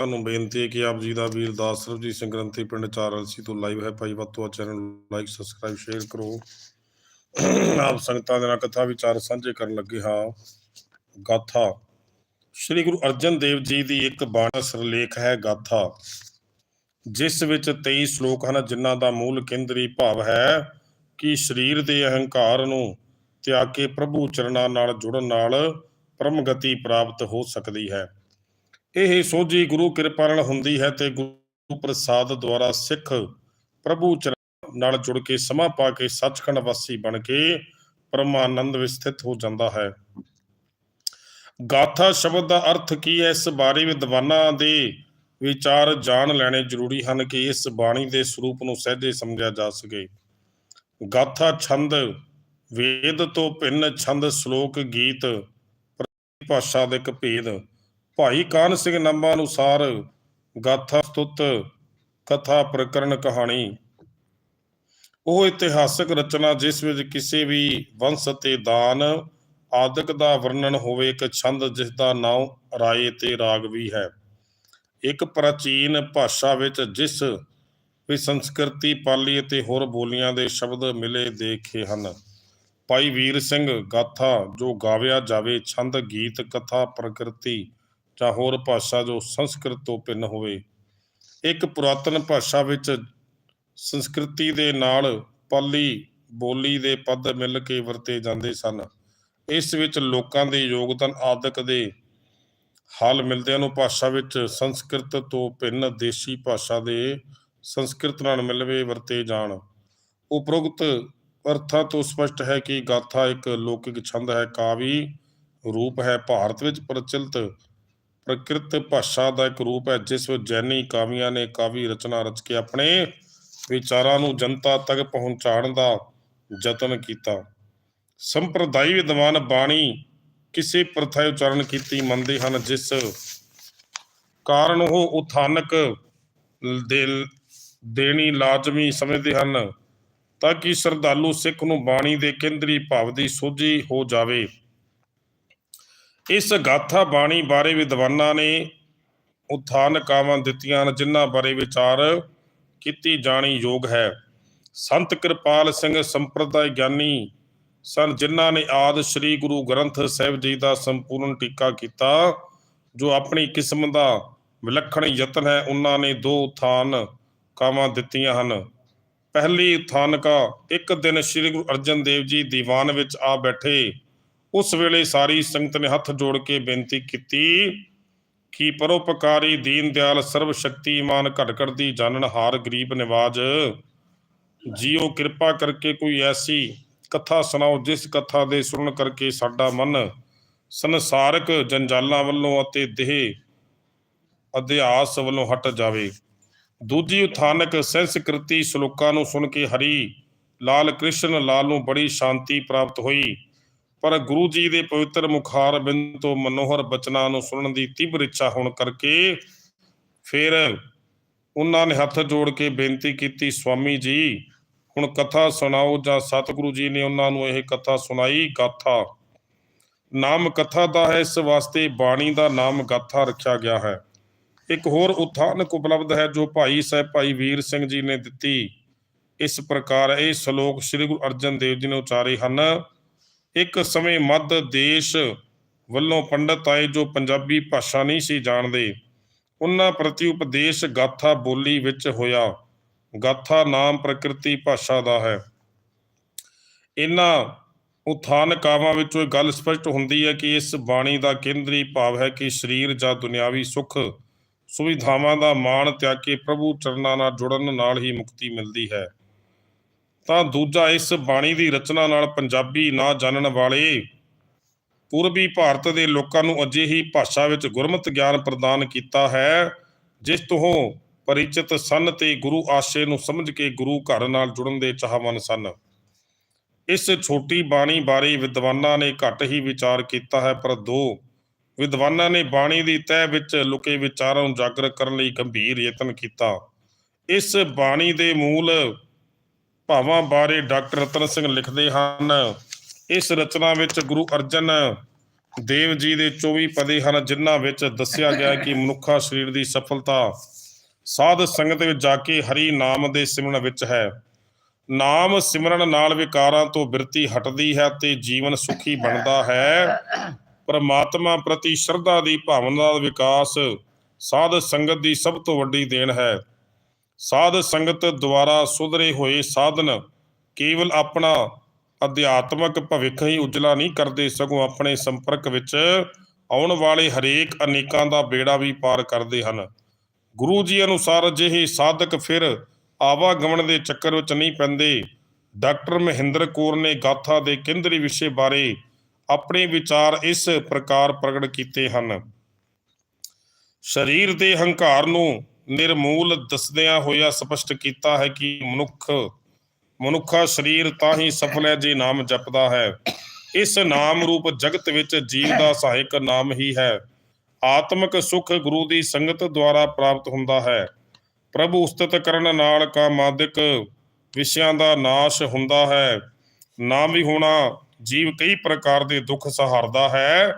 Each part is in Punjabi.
ਤੁਹਾਨੂੰ ਬੇਨਤੀ ਹੈ ਕਿ ਆਪ ਜੀ ਦਾ ਵੀਰ ਦਾਸ ਸਰਬਜੀਤ ਸਿੰਘ ਗ੍ਰੰਥੀ ਪਿੰਡ ਚਾਰਲਸੀ ਤੋਂ ਲਾਈਵ ਹੈ। ਭਾਈ ਵੱਧ ਤੋਂ ਚੈਨਲ ਲਾਈਕ ਸਬਸਕ੍ਰਾਈਬ ਸ਼ੇਅਰ ਕਰੋ। ਆਪ ਸੰਗਤਾਂ ਦੇ ਨਾਲ ਕਥਾ ਵਿਚਾਰ ਸਾਂਝੇ ਕਰਨ ਲੱਗੇ ਹਾਂ। ਗਾਥਾ। ਸ੍ਰੀ ਗੁਰੂ ਅਰਜਨ ਦੇਵ ਜੀ ਦੀ ਇੱਕ ਬਾਣੀ ਸਰਲੇਖ ਹੈ ਗਾਥਾ। ਜਿਸ ਵਿੱਚ 23 ਸ਼ਲੋਕ ਹਨ, ਜਿਨ੍ਹਾਂ ਦਾ ਮੂਲ ਕੇਂਦਰੀ ਭਾਵ ਹੈ ਕਿ ਸਰੀਰ ਦੇ ਅਹੰਕਾਰ ਨੂੰ ਤਿਆਗ ਕੇ ਪ੍ਰਭੂ ਚਰਨਾਂ ਨਾਲ ਜੁੜਨ ਨਾਲ ਪਰਮ ਗਤੀ ਪ੍ਰਾਪਤ ਹੋ ਸਕਦੀ ਹੈ। ਇਹ ਸੋਝੀ ਗੁਰੂ ਕਿਰਪਾ ਨਾਲ ਹੁੰਦੀ ਹੈ ਤੇ ਗੁਰੂ ਪ੍ਰਸਾਦ ਦੁਆਰਾ ਸਿੱਖ ਪ੍ਰਭੂ ਚਰਨ ਨਾਲ ਜੁੜ ਕੇ ਸਮਾਂ ਪਾ ਕੇ ਸੱਚਖੰਡ ਵਾਸੀ ਬਣ ਕੇ ਪਰਮਾਨੰਦ ਵਿੱਚ ਸਥਿਤ ਹੋ ਜਾਂਦਾ ਹੈ। ਗਾਥਾ ਸ਼ਬਦ ਦਾ ਅਰਥ ਕੀ ਹੈ? ਇਸ ਬਾਰੇ ਵਿਦਵਾਨਾਂ ਦੇ ਵਿਚਾਰ ਜਾਣ ਲੈਣੇ ਜ਼ਰੂਰੀ ਹਨ ਕਿ ਇਸ ਬਾਣੀ ਦੇ ਸਰੂਪ ਨੂੰ ਸਹਿਜੇ ਸਮਝਿਆ ਜਾ ਸਕੇ। ਗਾਥਾ ਛੰਦ, ਵੇਦ ਤੋਂ ਭਿੰਨ ਛੰਦ, ਸ਼ਲੋਕ, ਗੀਤ ਭਾਸ਼ਾ ਦੇ ਇੱਕ ਭੇਦ ਭਾਈ ਕਾਨ ਸਿੰਘ ਨੰਬਾ ਅਨੁਸਾਰ ਗਾਥਾ ਸਤੁੱਤ ਕਥਾ ਪ੍ਰਕਰਨ ਕਹਾਣੀ। ਉਹ ਇਤਿਹਾਸਕ ਰਚਨਾ ਜਿਸ ਵਿੱਚ ਕਿਸੇ ਵੀ ਵੰਸ਼ ਅਤੇ ਦਾਨ ਆਦਿਕ ਦਾ ਵਰਣਨ ਹੋਵੇ, ਇੱਕ ਛੰਦ ਜਿਸ ਦਾ ਨਾਮ ਰਾਏ ਤੇ ਰਾਗ ਵੀ ਹੈ। ਇੱਕ ਪ੍ਰਾਚੀਨ ਭਾਸ਼ਾ ਵਿੱਚ ਜਿਸ ਵੀ ਸੰਸਕ੍ਰਿਤੀ ਪਾਲੀ ਅਤੇ ਹੋਰ ਬੋਲੀਆਂ ਦੇ ਸ਼ਬਦ ਮਿਲੇ ਦੇਖੇ ਹਨ। ਭਾਈ ਵੀਰ ਸਿੰਘ ਗਾਥਾ ਜੋ ਗਾਵਿਆ ਜਾਵੇ, ਛੰਦ, ਗੀਤ, ਕਥਾ, ਪ੍ਰਕਿਰਤੀ ਜਾਂ ਹੋਰ ਭਾਸ਼ਾ ਜੋ ਸੰਸਕ੍ਰਿਤ ਤੋਂ ਭਿੰਨ ਹੋਵੇ। ਇੱਕ ਪੁਰਾਤਨ ਭਾਸ਼ਾ ਵਿੱਚ ਸੰਸਕ੍ਰਿਤੀ ਦੇ ਨਾਲ ਪਾਲੀ ਬੋਲੀ ਦੇ ਪਦ ਮਿਲ ਕੇ ਵਰਤੇ ਜਾਂਦੇ ਸਨ। ਇਸ ਵਿੱਚ ਲੋਕਾਂ ਦੇ ਯੋਗਦਾਨ, ਆਦਿਕ ਦੇ ਹੱਲ ਮਿਲਦਿਆਂ ਨੂੰ ਭਾਸ਼ਾ ਵਿੱਚ ਸੰਸਕ੍ਰਿਤ ਤੋਂ ਭਿੰਨ ਦੇਸ਼ੀ ਭਾਸ਼ਾ ਦੇ ਸੰਸਕ੍ਰਿਤ ਨਾਲ ਮਿਲਵੇ ਵਰਤੇ ਜਾਣ। ਉਪਰੋਕਤ ਅਰਥਾਂ ਤੋਂ ਸਪਸ਼ਟ ਹੈ ਕਿ ਗਾਥਾ ਇੱਕ ਲੌਕਿਕ ਛੰਦ ਹੈ। ਕਾਵੀ ਰੂਪ ਹੈ। ਭਾਰਤ ਵਿੱਚ ਪ੍ਰਚਲਿਤ ਪ੍ਰਕਿਰਤ ਭਾਸ਼ਾ ਦਾ ਇੱਕ ਰੂਪ ਹੈ, ਜਿਸ ਵਿੱਚ ਜੈਨੀ ਕਾਵੀਆਂ ਨੇ ਕਾਵੀ ਰਚਨਾ ਰਚ ਕੇ ਆਪਣੇ ਵਿਚਾਰਾਂ ਨੂੰ ਜਨਤਾ ਤੱਕ ਪਹੁੰਚਾਉਣ ਦਾ ਯਤਨ ਕੀਤਾ। ਸੰਪਰਦਾਈ ਵਿਦਵਾਨ ਬਾਣੀ ਕਿਸੇ ਪ੍ਰਥਾ ਉਚਾਰਨ ਕੀਤੀ ਮੰਨਦੇ ਹਨ, ਜਿਸ ਕਾਰਨ ਉਹ ਉਥਾਨਕ ਦੇ ਦੇਣੀ ਲਾਜ਼ਮੀ ਸਮਝਦੇ ਹਨ, ਤਾਂ ਕਿ ਸ਼ਰਧਾਲੂ ਸਿੱਖ ਨੂੰ ਬਾਣੀ ਦੇ ਕੇਂਦਰੀ ਭਾਵ ਦੀ ਸੋਝੀ ਹੋ ਜਾਵੇ। ਇਸ ਗਾਥਾ ਬਾਣੀ ਬਾਰੇ ਵਿਦਵਾਨਾਂ ਨੇ ਉਥਾਨਕਾਵਾਂ ਦਿੱਤੀਆਂ ਹਨ, ਜਿਨ੍ਹਾਂ ਬਾਰੇ ਵਿਚਾਰ ਕੀਤੀ ਜਾਣੀ ਯੋਗ ਹੈ। ਸੰਤ ਕਿਰਪਾਲ ਸਿੰਘ ਸੰਪਰਦਾਇ ਗਿਆਨੀ ਸਨ, ਜਿਨ੍ਹਾਂ ਨੇ ਆਦ ਸ੍ਰੀ ਗੁਰੂ ਗ੍ਰੰਥ ਸਾਹਿਬ ਜੀ ਦਾ ਸੰਪੂਰਨ ਟੀਕਾ ਕੀਤਾ, ਜੋ ਆਪਣੀ ਕਿਸਮ ਦਾ ਵਿਲੱਖਣ ਯਤਨ ਹੈ, ਉਹਨਾਂ ਨੇ ਦੋ ਉਥਾਨ ਕਾਵਾਂ ਦਿੱਤੀਆਂ ਹਨ। ਪਹਿਲੀ ਉਥਾਨਕਾ, ਇੱਕ ਦਿਨ ਸ੍ਰੀ ਗੁਰੂ ਅਰਜਨ ਦੇਵ ਜੀ ਦੀਵਾਨ ਵਿੱਚ ਆ ਬੈਠੇ। ਉਸ ਵੇਲੇ ਸਾਰੀ ਸੰਗਤ ਨੇ ਹੱਥ ਜੋੜ ਕੇ ਬੇਨਤੀ ਕੀਤੀ ਕਿ ਪਰਉਪਕਾਰੀ ਦੀਨ ਦਿਆਲ ਸਰਵ ਸ਼ਕਤੀਮਾਨ ਘਟ ਘਟ ਦੀ ਜਾਣਨ ਹਾਰ ਗਰੀਬ ਨਿਵਾਜ। ਜੀਓ ਕਿਰਪਾ ਕਰਕੇ ਕੋਈ ਐਸੀ ਕਥਾ ਸੁਣਾਓ ਜਿਸ ਕਥਾ ਦੇ ਸੁਣਨ ਕਰਕੇ ਸਾਡਾ ਮਨ ਸੰਸਾਰਕ ਜੰਜਾਲਾਂ ਵੱਲੋਂ ਅਤੇ ਦੇਹ ਅਧਿਆਸ ਵੱਲੋਂ ਹਟ ਜਾਵੇ। ਦੂਜੀ ਉਥਾਨਕ ਸੰਸਕ੍ਰਿਤੀ ਸ਼ਲੋਕਾਂ ਨੂੰ ਸੁਣ ਕੇ ਹਰੀ ਲਾਲ ਕ੍ਰਿਸ਼ਨ ਲਾਲ ਨੂੰ ਬੜੀ ਸ਼ਾਂਤੀ ਪ੍ਰਾਪਤ ਹੋਈ। ਪਰ ਗੁਰੂ ਜੀ ਦੇ ਪਵਿੱਤਰ ਮੁਖਾਰ ਬਿੰਦ ਤੋਂ ਮਨੋਹਰ ਬਚਨਾਂ ਨੂੰ ਸੁਣਨ ਦੀ ਤੀਬਰ ਇੱਛਾ ਹੋਣ ਕਰਕੇ ਫਿਰ ਉਹਨਾਂ ਨੇ ਹੱਥ ਜੋੜ ਕੇ ਬੇਨਤੀ ਕੀਤੀ, ਸਵਾਮੀ ਜੀ, ਹੁਣ ਕਥਾ ਸੁਣਾਓ ਜਾਂ ਸਤਿਗੁਰੂ ਜੀ ਨੇ ਉਹਨਾਂ ਨੂੰ ਇਹ ਕਥਾ ਸੁਣਾਈ, ਗਾਥਾ। ਨਾਮ ਕਥਾ ਦਾ ਹੈ, ਇਸ ਵਾਸਤੇ ਬਾਣੀ ਦਾ ਨਾਮ ਗਾਥਾ ਰੱਖਿਆ ਗਿਆ ਹੈ। ਇੱਕ ਹੋਰ ਉਥਾਨਕ ਉਪਲਬਧ ਹੈ ਜੋ ਭਾਈ ਸਾਹਿਬ, ਭਾਈ ਵੀਰ ਸਿੰਘ ਜੀ ਨੇ ਦਿੱਤੀ। ਇਸ ਪ੍ਰਕਾਰ ਇਹ ਸ਼ਲੋਕ ਸ੍ਰੀ ਗੁਰੂ ਅਰਜਨ ਦੇਵ ਜੀ ਨੇ ਉਚਾਰੇ ਹਨ। ਇੱਕ ਸਮੇਂ ਮੱਧ ਦੇਸ਼ ਵੱਲੋਂ ਪੰਡਤ ਆਏ ਜੋ ਪੰਜਾਬੀ ਭਾਸ਼ਾ ਨਹੀਂ ਸੀ ਜਾਣਦੇ। ਉਹਨਾਂ ਪ੍ਰਤੀ ਉਪਦੇਸ਼ ਗਾਥਾ ਬੋਲੀ ਵਿੱਚ ਹੋਇਆ। ਗਾਥਾ ਨਾਮ ਪ੍ਰਕਿਰਤੀ ਭਾਸ਼ਾ ਦਾ ਹੈ। ਇਹਨਾਂ ਉਥਾਨਕਾਵਾਂ ਵਿੱਚੋਂ ਇਹ ਗੱਲ ਸਪਸ਼ਟ ਹੁੰਦੀ ਹੈ ਕਿ ਇਸ ਬਾਣੀ ਦਾ ਕੇਂਦਰੀ ਭਾਵ ਹੈ ਕਿ ਸਰੀਰ ਜਾਂ ਦੁਨਿਆਵੀ ਸੁੱਖ ਸੁਵਿਧਾਵਾਂ ਦਾ ਮਾਣ ਤਿਆਗ ਕੇ ਪ੍ਰਭੂ ਚਰਨਾਂ ਨਾਲ ਜੁੜਨ ਨਾਲ ਹੀ ਮੁਕਤੀ ਮਿਲਦੀ ਹੈ। ਤਾਂ ਦੂਜਾ ਇਸ ਬਾਣੀ ਦੀ ਰਚਨਾ ਨਾਲ ਪੰਜਾਬੀ ਨਾ ਜਾਣਨ ਵਾਲੇ ਪੂਰਬੀ ਭਾਰਤ ਦੇ ਲੋਕਾਂ ਨੂੰ ਅਜਿਹੀ ਭਾਸ਼ਾ ਵਿੱਚ ਗੁਰਮਤ ਗਿਆਨ ਪ੍ਰਦਾਨ ਕੀਤਾ ਹੈ, ਜਿਸ ਤੋਂ ਪਰਿਚਿਤ ਸਨ ਤੇ ਗੁਰੂ ਆਸ਼ੇ ਨੂੰ ਸਮਝ ਕੇ ਗੁਰੂ ਘਰ ਨਾਲ ਜੁੜਨ ਦੇ ਚਾਹਵਾਨ ਸਨ। ਇਸ ਛੋਟੀ ਬਾਣੀ ਬਾਰੇ ਵਿਦਵਾਨਾਂ ਨੇ ਘੱਟ ਹੀ ਵਿਚਾਰ ਕੀਤਾ ਹੈ, ਪਰ ਦੋ ਵਿਦਵਾਨਾਂ ਨੇ ਬਾਣੀ ਦੀ ਤਹਿ ਵਿੱਚ ਲੁਕੇ ਵਿਚਾਰਾਂ ਨੂੰ ਜਾਗਰ ਕਰਨ ਲਈ ਗੰਭੀਰ ਯਤਨ ਕੀਤਾ। ਇਸ ਬਾਣੀ ਦੇ ਮੂਲ ਭਾਵਾਂ ਬਾਰੇ ਡਾਕਟਰ ਰਤਨ ਸਿੰਘ ਲਿਖਦੇ ਹਨ। ਇਸ ਰਚਨਾ ਵਿੱਚ ਗੁਰੂ ਅਰਜਨ ਦੇਵ ਜੀ ਦੇ 24 ਪਦੇ ਹਨ, ਜਿਨ੍ਹਾਂ ਵਿੱਚ ਦੱਸਿਆ ਗਿਆ ਕਿ ਮਨੁੱਖਾ ਸਰੀਰ ਦੀ ਸਫਲਤਾ ਸਾਧ ਸੰਗਤ ਵਿੱਚ ਜਾ ਕੇ ਹਰੀ ਨਾਮ ਦੇ ਸਿਮਰਨ ਵਿੱਚ ਹੈ। ਨਾਮ ਸਿਮਰਨ ਨਾਲ ਵਿਕਾਰਾਂ ਤੋਂ ਬਿਰਤੀ ਹਟਦੀ ਹੈ ਤੇ ਜੀਵਨ ਸੁਖੀ ਬਣਦਾ ਹੈ। ਪਰਮਾਤਮਾ ਪ੍ਰਤੀ ਸ਼ਰਧਾ ਦੀ ਭਾਵਨਾ ਦਾ ਵਿਕਾਸ ਸਾਧ ਸੰਗਤ ਦੀ ਸਭ ਤੋਂ ਵੱਡੀ ਦੇਣ ਹੈ। ਸਾਧ ਸੰਗਤ ਦੁਆਰਾ ਸੁਧਰੇ ਹੋਏ ਸਾਧਨ ਕੇਵਲ ਆਪਣਾ ਅਧਿਆਤਮਕ ਭਵਿੱਖ ਹੀ ਉਜਲਾ ਨਹੀਂ ਕਰਦੇ, ਸਗੋਂ ਆਪਣੇ ਸੰਪਰਕ ਵਿੱਚ ਆਉਣ ਵਾਲੇ ਹਰੇਕ ਅਨੇਕਾਂ ਦਾ ਬੇੜਾ ਵੀ ਪਾਰ ਕਰਦੇ ਹਨ। ਗੁਰੂ ਜੀ ਅਨੁਸਾਰ ਅਜਿਹੇ ਸਾਧਕ ਫਿਰ ਆਵਾਗਮਨ ਦੇ ਚੱਕਰ ਵਿੱਚ ਨਹੀਂ ਪੈਂਦੇ। ਡਾਕਟਰ ਮਹਿੰਦਰ ਕੌਰ ਨੇ ਗਾਥਾ ਦੇ ਕੇਂਦਰੀ ਵਿਸ਼ੇ ਬਾਰੇ ਆਪਣੇ ਵਿਚਾਰ ਇਸ ਪ੍ਰਕਾਰ ਪ੍ਰਗਟ ਕੀਤੇ ਹਨ। ਸਰੀਰ ਦੇ ਹੰਕਾਰ ਨੂੰ ਨਿਰਮੂਲ ਦੱਸਦਿਆਂ ਹੋਇਆ ਸਪਸ਼ਟ ਕੀਤਾ ਹੈ ਕਿ ਮਨੁੱਖ, ਮਨੁੱਖਾ ਸਰੀਰ ਤਾਂ ਹੀ ਸਫਲ ਹੈ ਜੇ ਨਾਮ ਜਪਦਾ ਹੈ। ਇਸ ਨਾਮ ਰੂਪ ਜਗਤ ਵਿੱਚ ਜੀਵ ਦਾ ਸਹਾਇਕ ਨਾਮ ਹੀ ਹੈ। ਆਤਮਿਕ ਸੁਖ ਗੁਰੂ ਦੀ ਸੰਗਤ ਦੁਆਰਾ ਪ੍ਰਾਪਤ ਹੁੰਦਾ ਹੈ। ਪ੍ਰਭੂ ਉਸਤਤ ਕਰਨ ਨਾਲ ਕਾਮਾਦਿਕ ਵਿਸ਼ਿਆਂ ਦਾ ਨਾਸ਼ ਹੁੰਦਾ ਹੈ। ਨਾਮ ਵੀ ਹੋਣਾ ਜੀਵ ਕਈ ਪ੍ਰਕਾਰ ਦੇ ਦੁੱਖ ਸਹਾਰਦਾ ਹੈ।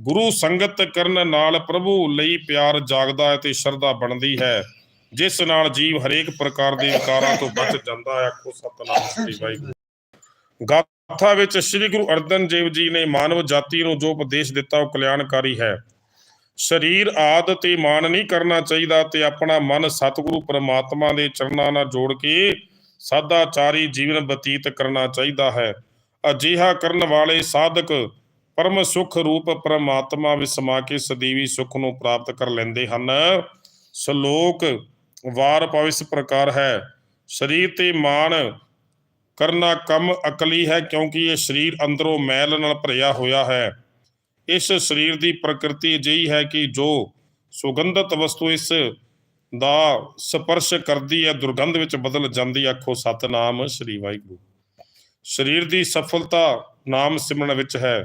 ਗੁਰੂ ਸੰਗਤ ਕਰਨ ਨਾਲ ਪ੍ਰਭੂ ਲਈ ਪਿਆਰ ਜਾਗਦਾ ਹੈ ਤੇ ਸ਼ਰਧਾ ਬਣਦੀ ਹੈ। ਜਿਸ ਨਾਲ ਜੀਵ ਹਰੇਕ ਪ੍ਰਕਾਰ ਦੇ ਵਿਕਾਰਾਂ ਤੋਂ ਬਚ ਜਾਂਦਾ ਹੈ। ਆਖੋ ਸਤਨਾਮ ਸ੍ਰੀ ਵਾਹਿਗੁਰੂ। ਗਾਥਾ ਵਿੱਚ ਸ੍ਰੀ ਗੁਰੂ ਅਰਜਨ ਦੇਵ ਜੀ ਨੇ ਮਾਨਵ ਜਾਤੀ ਨੂੰ ਜੋ ਉਪਦੇਸ਼ ਦਿੱਤਾ ਉਹ ਕਲਿਆਣਕਾਰੀ ਹੈ। ਸਰੀਰ ਆਦ ਤੇ ਮਾਨ ਨਹੀਂ ਕਰਨਾ ਚਾਹੀਦਾ ਤੇ ਆਪਣਾ ਮਨ ਸਤਿਗੁਰੂ ਪਰਮਾਤਮਾ ਦੇ ਚਰਨਾਂ ਨਾਲ ਜੋੜ ਕੇ ਸਦਾਚਾਰੀ ਜੀਵਨ ਬਤੀਤ ਕਰਨਾ ਚਾਹੀਦਾ ਹੈ। ਅਜਿਹਾ ਕਰਨ ਵਾਲੇ ਸਾਧਕ ਪਰਮ ਸੁਖ ਰੂਪ ਪ੍ਰਮਾਤਮਾ ਵਿੱਚ ਸਮਾ ਕੇ ਸਦੀਵੀ ਸੁਖ ਨੂੰ ਪ੍ਰਾਪਤ ਕਰ ਲੈਂਦੇ ਹਨ। ਸ਼ਲੋਕ ਵਾਰ ਪਾਵ ਇਸ ਪ੍ਰਕਾਰ ਹੈ, ਸਰੀਰ ਤੇ ਮਾਣ ਕਰਨਾ ਕੰਮ ਅਕਲੀ ਹੈ ਕਿਉਂਕਿ ਇਹ ਸਰੀਰ ਅੰਦਰੋਂ ਮੈਲ ਨਾਲ ਭਰਿਆ ਹੋਇਆ ਹੈ। ਇਸ ਸਰੀਰ ਦੀ ਪ੍ਰਕਿਰਤੀ ਅਜਿਹੀ ਹੈ ਕਿ ਜੋ ਸੁਗੰਧਤ ਵਸਤੂ ਇਸ ਦਾ ਸਪਰਸ਼ ਕਰਦੀ ਹੈ, ਦੁਰਗੰਧ ਵਿੱਚ ਬਦਲ ਜਾਂਦੀ ਆਖੋ, ਸਤਨਾਮ ਸ੍ਰੀ ਵਾਹਿਗੁਰੂ। ਸਰੀਰ ਦੀ ਸਫਲਤਾ ਨਾਮ ਸਿਮਰਨ ਵਿੱਚ ਹੈ।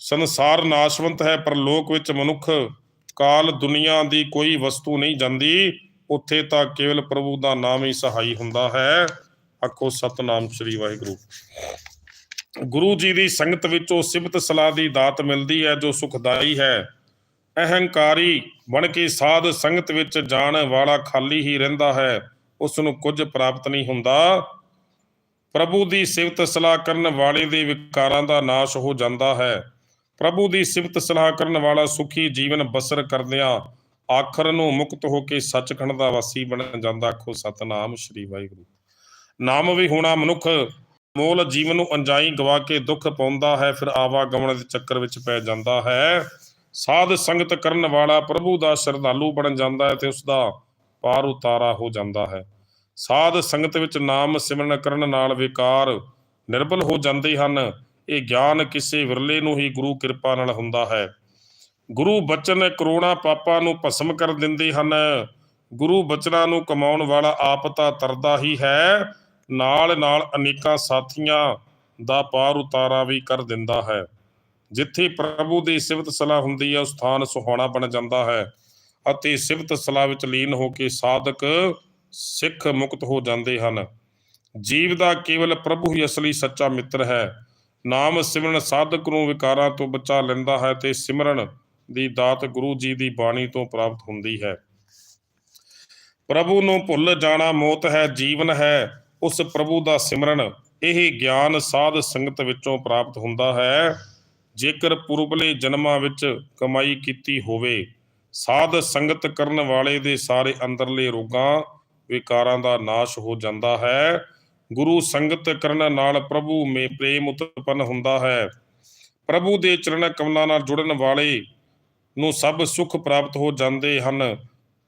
ਸੰਸਾਰ ਨਾਸ਼ਵੰਤ ਹੈ, ਪਰ ਲੋਕ ਵਿੱਚ ਮਨੁੱਖ ਕਾਲ ਦੁਨੀਆ ਦੀ ਕੋਈ ਵਸਤੂ ਨਹੀਂ ਜਾਂਦੀ। ਉੱਥੇ ਤਾਂ ਕੇਵਲ ਪ੍ਰਭੂ ਦਾ ਨਾਮ ਹੀ ਸਹਾਈ ਹੁੰਦਾ ਹੈ। ਆਖੋ, ਸਤਨਾਮ ਸ੍ਰੀ ਵਾਹਿਗੁਰੂ। ਗੁਰੂ ਜੀ ਦੀ ਸੰਗਤ ਵਿੱਚੋਂ ਸਿਫਤ ਸਲਾਹ ਦੀ ਦਾਤ ਮਿਲਦੀ ਹੈ, ਜੋ ਸੁਖਦਾਈ ਹੈ। ਅਹੰਕਾਰੀ ਬਣ ਕੇ ਸਾਧ ਸੰਗਤ ਵਿੱਚ ਜਾਣ ਵਾਲਾ ਖਾਲੀ ਹੀ ਰਹਿੰਦਾ ਹੈ। ਉਸ ਨੂੰ ਕੁਝ ਪ੍ਰਾਪਤ ਨਹੀਂ ਹੁੰਦਾ। ਪ੍ਰਭੂ ਦੀ ਸਿਫਤ ਸਲਾਹ ਕਰਨ ਵਾਲੇ ਦੇ ਵਿਕਾਰਾਂ ਦਾ ਨਾਸ਼ ਹੋ ਜਾਂਦਾ ਹੈ। ਪ੍ਰਭੂ ਦੀ ਸਿਫਤ ਸਲਾਹ ਕਰਨ ਵਾਲਾ ਸੁਖੀ ਜੀਵਨ ਬਸਰ ਕਰਦਿਆਂ ਆਖਰ ਨੂੰ ਮੁਕਤ ਹੋ ਕੇ ਸੱਚਖੰਡ ਦਾ ਵਾਸੀ ਬਣ ਜਾਂਦਾ ਆਖੋ ਸਤਨਾਮ ਸ੍ਰੀ ਵਾਹਿਗੁਰੂ। ਨਾਮ ਵੀ ਹੋਣਾ ਮਨੁੱਖ, ਮੋਲ ਜੀਵਨ ਨੂੰ ਅੰਜਾਈ ਗਵਾ ਕੇ ਦੁੱਖ ਪਾਉਂਦਾ ਹੈ, ਫਿਰ ਆਵਾ ਗਵਣ ਦੇ ਚੱਕਰ ਵਿੱਚ ਪੈ ਜਾਂਦਾ ਹੈ। ਸਾਧ ਸੰਗਤ ਕਰਨ ਵਾਲਾ ਪ੍ਰਭੂ ਦਾ ਸ਼ਰਧਾਲੂ ਬਣ ਜਾਂਦਾ ਹੈ ਤੇ ਉਸ ਦਾ ਪਾਰ ਉਤਾਰਾ ਹੋ ਜਾਂਦਾ ਹੈ। ਸਾਧ ਸੰਗਤ ਵਿੱਚ ਨਾਮ ਸਿਮਰਨ ਕਰਨ ਨਾਲ ਵਿਕਾਰ ਨਿਰਬਲ ਹੋ ਜਾਂਦੇ ਹਨ। ਇਹ ਗਿਆਨ ਕਿਸੇ ਵਿਰਲੇ ਨੂੰ ਹੀ ਗੁਰੂ ਕਿਰਪਾ ਨਾਲ ਹੁੰਦਾ ਹੈ। ਗੁਰੂ ਬਚਨ ਕਰੋਨਾ ਪਾਪਾਂ ਨੂੰ ਭਸਮ ਕਰ ਦਿੰਦੇ ਹਨ। ਗੁਰੂ ਬਚਨਾਂ ਨੂੰ ਕਮਾਉਣ ਵਾਲਾ ਆਪ ਤਾਂ ਤਰਦਾ ਹੀ ਹੈ। ਨਾਲ ਨਾਲ ਅਨੇਕਾਂ ਸਾਥੀਆਂ ਦਾ ਪਾਰ ਉਤਾਰਾ ਵੀ ਕਰ ਦਿੰਦਾ ਹੈ। ਜਿੱਥੇ ਪ੍ਰਭੂ ਦੀ ਸਿਫਤ ਸਲਾਹ ਹੁੰਦੀ ਹੈ ਉਸ ਸਥਾਨ ਸੁਹਾਣਾ ਬਣ ਜਾਂਦਾ ਹੈ ਅਤੇ ਸਿਫਤ ਸਲਾਹ ਵਿੱਚ ਲੀਨ ਹੋ ਕੇ ਸਾਧਕ ਸਿੱਖ ਮੁਕਤ ਹੋ ਜਾਂਦੇ ਹਨ। ਜੀਵ ਦਾ ਕੇਵਲ ਪ੍ਰਭੂ ਹੀ ਅਸਲੀ ਸੱਚਾ ਮਿੱਤਰ ਹੈ। ਨਾਮ ਸਿਮਰਨ ਸਾਧਕ ਨੂੰ ਵਿਕਾਰਾਂ ਤੋਂ ਬਚਾ ਲੈਂਦਾ ਹੈ ਤੇ ਸਿਮਰਨ ਦੀ ਦਾਤ ਗੁਰੂ ਜੀ ਦੀ ਬਾਣੀ ਤੋਂ ਪ੍ਰਾਪਤ ਹੁੰਦੀ ਹੈ। ਪ੍ਰਭੂ ਨੂੰ ਭੁੱਲ ਜਾਣਾ ਮੌਤ ਹੈ, ਜੀਵਨ ਹੈ, ਉਸ ਪ੍ਰਭੂ ਦਾ ਸਿਮਰਨ ਇਹ ਗਿਆਨ ਸਾਧ ਸੰਗਤ ਵਿੱਚੋਂ ਪ੍ਰਾਪਤ ਹੁੰਦਾ ਹੈ। ਜੇਕਰ ਪੁਰਬਲੇ ਜਨਮਾਂ ਵਿੱਚ ਕਮਾਈ ਕੀਤੀ ਹੋਵੇ, ਸਾਧ ਸੰਗਤ ਕਰਨ ਵਾਲੇ ਦੇ ਸਾਰੇ ਅੰਦਰਲੇ ਰੋਗਾਂ ਵਿਕਾਰਾਂ ਦਾ ਨਾਸ਼ ਹੋ ਜਾਂਦਾ ਹੈ। ਗੁਰੂ ਸੰਗਤ ਕਰਨ ਨਾਲ ਪ੍ਰਭੂ ਮੇ ਪ੍ਰੇਮ ਉਤਪੰਨ ਹੁੰਦਾ ਹੈ। ਪ੍ਰਭੂ ਦੇ ਚਰਨ ਕਮਲਾਂ ਨਾਲ ਜੁੜਨ ਵਾਲੇ ਨੂੰ ਸਭ ਸੁੱਖ ਪ੍ਰਾਪਤ ਹੋ ਜਾਂਦੇ ਹਨ।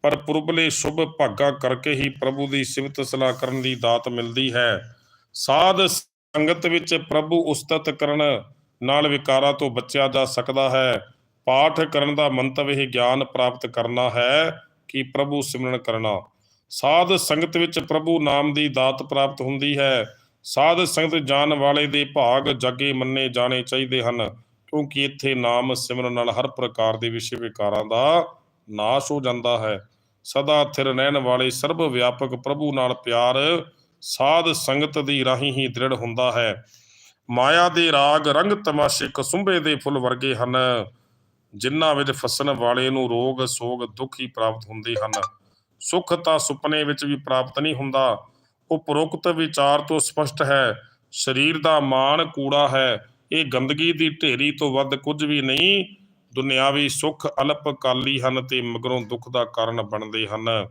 ਪਰ ਪੁਰਬਲੇ ਸ਼ੁਭ ਭਾਗਾ ਕਰਕੇ ਹੀ ਪ੍ਰਭੂ ਦੀ ਸਿਫਤ ਸਲਾਹ ਕਰਨ ਦੀ ਦਾਤ ਮਿਲਦੀ ਹੈ। ਸਾਧ ਸੰਗਤ ਵਿੱਚ ਪ੍ਰਭੂ ਉਸਤਤ ਕਰਨ ਨਾਲ ਵਿਕਾਰਾਂ ਤੋਂ ਬਚਿਆ ਜਾ ਸਕਦਾ ਹੈ। ਪਾਠ ਕਰਨ ਦਾ ਮੰਤਵ ਇਹ ਗਿਆਨ ਪ੍ਰਾਪਤ ਕਰਨਾ ਹੈ ਕਿ ਪ੍ਰਭੂ ਸਿਮਰਨ ਕਰਨਾ। ਸਾਧ ਸੰਗਤ ਵਿੱਚ ਪ੍ਰਭੂ ਨਾਮ ਦੀ ਦਾਤ ਪ੍ਰਾਪਤ ਹੁੰਦੀ ਹੈ। ਸਾਧ ਸੰਗਤ ਜਾਣ ਵਾਲੇ ਦੇ ਭਾਗ ਜਾਗੇ ਮੰਨੇ ਜਾਣੇ ਚਾਹੀਦੇ ਹਨ, ਕਿਉਂਕਿ ਇੱਥੇ ਨਾਮ ਸਿਮਰਨ ਨਾਲ ਹਰ ਪ੍ਰਕਾਰ ਦੇ ਵਿਸ਼ੇ ਵਿਕਾਰਾਂ ਦਾ ਨਾਸ਼ ਹੋ ਜਾਂਦਾ ਹੈ। ਸਦਾ ਥਿਰ ਰਹਿਣ ਵਾਲੇ ਸਰਬ ਵਿਆਪਕ ਪ੍ਰਭੂ ਨਾਲ ਪਿਆਰ ਸਾਧ ਸੰਗਤ ਦੀ ਰਾਹੀਂ ਹੀ ਦ੍ਰਿੜ ਹੁੰਦਾ ਹੈ। ਮਾਇਆ ਦੇ ਰਾਗ ਰੰਗ ਤਮਾਸ਼ੇ ਕਸੁੰਬੇ ਦੇ ਫੁੱਲ ਵਰਗੇ ਹਨ, ਜਿਨ੍ਹਾਂ ਵਿੱਚ ਫਸਣ ਵਾਲੇ ਨੂੰ ਰੋਗ ਸੋਗ ਦੁੱਖ ਹੀ ਪ੍ਰਾਪਤ ਹੁੰਦੇ ਹਨ। ਸੁੱਖ ਤਾਂ ਸੁਪਨੇ ਵਿੱਚ ਵੀ ਪ੍ਰਾਪਤ ਨਹੀਂ ਹੁੰਦਾ। ਉਪਰੋਕਤ ਵਿਚਾਰ ਤੋਂ ਸਪਸ਼ਟ ਹੈ, ਸਰੀਰ ਦਾ ਮਾਣ ਕੂੜਾ ਹੈ, ਇਹ ਗੰਦਗੀ ਦੀ ਢੇਰੀ ਤੋਂ ਵੱਧ ਕੁਝ ਵੀ ਨਹੀਂ। ਦੁਨਿਆਵੀ ਸੁੱਖ ਅਲਪਕਾਲੀ ਹਨ ਤੇ ਮਗਰੋਂ ਦੁੱਖ ਦਾ ਕਾਰਨ ਬਣਦੇ ਹਨ।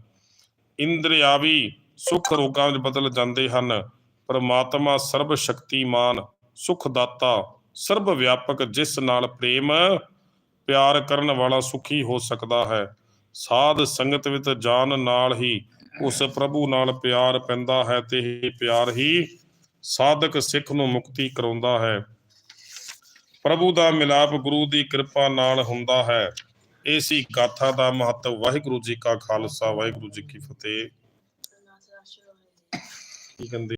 ਇੰਦਰਿਆਵੀ ਸੁੱਖ ਰੋਗਾਂ ਵਿੱਚ ਬਦਲ ਜਾਂਦੇ ਹਨ। ਪਰਮਾਤਮਾ ਸਰਬ ਸ਼ਕਤੀਮਾਨ ਸੁਖ ਦਾਤਾ ਸਰਬ ਵਿਆਪਕ ਜਿਸ ਨਾਲ ਪ੍ਰੇਮ ਪਿਆਰ ਕਰਨ ਵਾਲਾ ਸੁਖੀ ਹੋ ਸਕਦਾ ਹੈ। ਸਾਧ ਸੰਗਤ ਵਿੱਚ ਜਾਣ ਨਾਲ ਹੀ ਉਸ ਪ੍ਰਭੂ ਨਾਲ ਪਿਆਰ ਪੈਂਦਾ ਹੈ ਤੇ ਇਹ ਪਿਆਰ ਹੀ ਸਾਧਕ ਸਿੱਖ ਨੂੰ ਮੁਕਤੀ ਕਰਾਉਂਦਾ ਹੈ। ਪ੍ਰਭੂ ਦਾ ਮਿਲਾਪ ਗੁਰੂ ਦੀ ਕਿਰਪਾ ਨਾਲ ਹੁੰਦਾ ਹੈ। ਇਹ ਸੀ ਗਾਥਾ ਦਾ ਮਹੱਤਵ। ਵਾਹਿਗੁਰੂ ਜੀ ਕਾ ਖਾਲਸਾ। ਵਾਹਿਗੁਰੂ ਜੀ ਕੀ ਫਤਿਹ। ਕੀ ਕਹਿੰਦੇ?